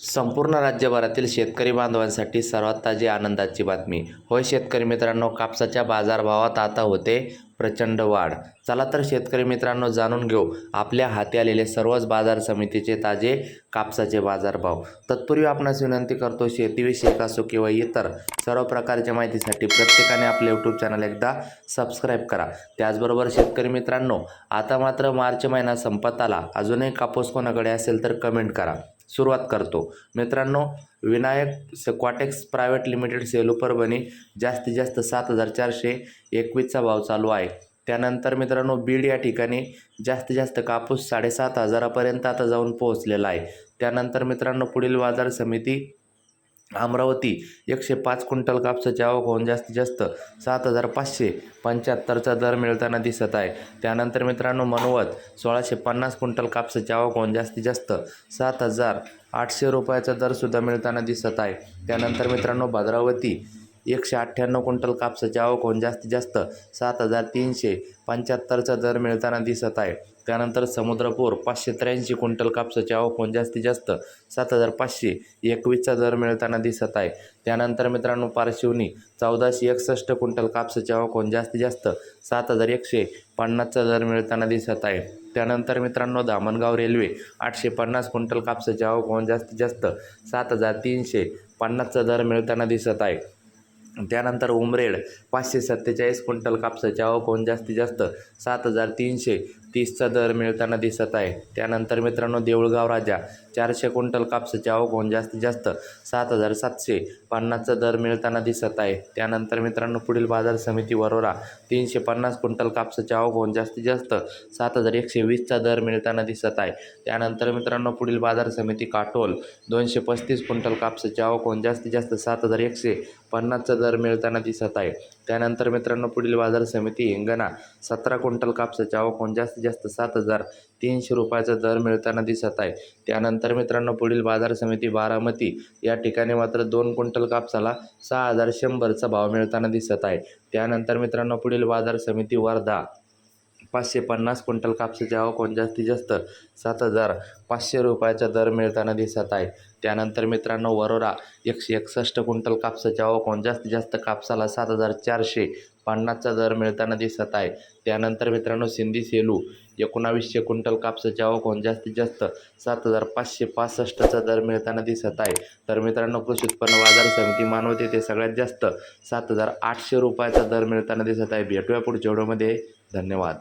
संपूर्ण राज्यभरातील शेतकरी बांधवांसाठी सर्वात ताजी आनंदाची बातमी. होय शेतकरी मित्रांनो कापसाच्या बाजारभावात आता होते प्रचंड वाढ. चला तर शेतकरी मित्रांनो जाणून घेऊ आपल्या हाती आलेले सर्वच बाजार समितीचे ताजे कापसाचे बाजारभाव. तत्पूर्वी आपणास विनंती करतो शेतीविषयक असो किंवा इतर सर्व प्रकारच्या माहितीसाठी प्रत्येकाने आपले यूट्यूब चॅनल एकदा सबस्क्राईब करा. त्याचबरोबर शेतकरी मित्रांनो आता मात्र मार्च महिना संपत आला. अजूनही कापूस कोणाकडे असेल तर कमेंट करा. सुरुवात करतो. मित्रांनो Vinayak Quatex private limited Selu Parbhani जास्तीत जास्त सात हजार चारशे एकवीसचा भाव चालू आहे. त्यानंतर मित्रांनो बीड या ठिकाणी जास्तीत जास्त कापूस साडेसात हजारापर्यंत आता जाऊन पोहोचलेला आहे. त्यानंतर मित्रांनो पुढील बाजार समिती अमरावती एकशे पाच क्विंटल कापसाची आवक होऊन जास्तीत जास्त सात हजार पाचशे पंच्याहत्तरचा दर मिळताना दिसत आहे. त्यानंतर मित्रांनो मनवत सोळाशे पन्नास क्विंटल कापसाची आवक होऊन जास्तीत जास्त सात हजार आठशे रुपयाचा दरसुद्धा मिळताना दिसत आहे. त्यानंतर मित्रांनो भद्रावती एकशे अठ्ठ्याण्णव क्विंटल कापसाची आवक होऊन जास्तीत जास्त सात हजार तीनशे पंच्याहत्तरचा दर मिळताना दिसत आहे. त्यानंतर समुद्रपूर पाचशे त्र्याऐंशी क्विंटल कापसाची आवक होऊन जास्तीत जास्त सात हजार पाचशे एकवीसचा दर मिळताना दिसत आहे. त्यानंतर मित्रांनो पारशिवनी चौदाशे एकसष्ट क्विंटल कापसाची आवक होऊन जास्तीत जास्त सात हजार एकशे पन्नासचा दर मिळताना दिसत आहे. त्यानंतर मित्रांनो धामणगाव रेल्वे आठशे पन्नास क्विंटल कापसाची आवक होऊन जास्तीत जास्त सात हजार तीनशे पन्नासचा दर मिळताना दिसत आहे. त्यानंतर उमरेड पाचशे सत्तेचाळीस क्विंटल कापसाची आवक होऊन जास्तीत जास्त सात हजार तीनशे तीसचा दर मिळताना दिसत आहे. त्यानंतर मित्रांनो देऊळगाव राजा चारशे क्विंटल कापसाची आवक होऊन जास्तीत जास्त सात हजार सातशे पन्नासचा दर मिळताना दिसत आहे. त्यानंतर मित्रांनो पुढील बाजार समिती वरोरा तीनशे पन्नास क्विंटल कापसाची आवक होऊन जास्तीत जास्त सात हजार एकशे वीसचा दर मिळताना दिसत आहे. त्यानंतर मित्रांनो पुढील बाजार समिती काटोल दोनशे पस्तीस क्विंटल कापसाची आवक होऊन जास्तीत जास्त सात हजार एकशे पन्नासचा दर मिळताना दिसत आहे. त्यानंतर मित्रांनो पुढील बाजार समिती हिंगणा सतरा क्विंटल कापसाची आवक होऊन जास्तीत जास्त सात हजार तीनशे रुपयाचा दर मिळताना दिसत आहे. त्यानंतर मित्रांनो पुढील बाजार समिती बारामती या ठिकाणी मात्र दोन क्विंटल कापसाला सहा हजार शंभरचा भाव मिळताना दिसत आहे. त्यानंतर मित्रांनो पुढील बाजार समिती वर्धा पाचशे पन्नास क्विंटल कापसाची आवक होऊन जास्तीत जास्त सात हजार पाचशे रुपयाचा दर मिळताना दिसत आहे. त्यानंतर मित्रांनो वरोरा एकशे एकसष्ट क्विंटल कापसाच्या आवक होऊन जास्तीत जास्त कापसाला सात हजार चारशे पन्नासचा दर मिळताना दिसत आहे. त्यानंतर मित्रांनो सिंधी सेलू एकोणावीसशे क्विंटल कापसाच्या आवक होऊन जास्तीत जास्त सात हजार पाचशे पासष्टचा दर मिळताना दिसत आहे. तर मित्रांनो कृषी उत्पन्न बाजार समिती मानवत येथे सगळ्यात जास्त सात हजार आठशे रुपयाचा दर मिळताना दिसत आहे. भेटूया पुढच्या व्हिडिओमध्ये. धन्यवाद.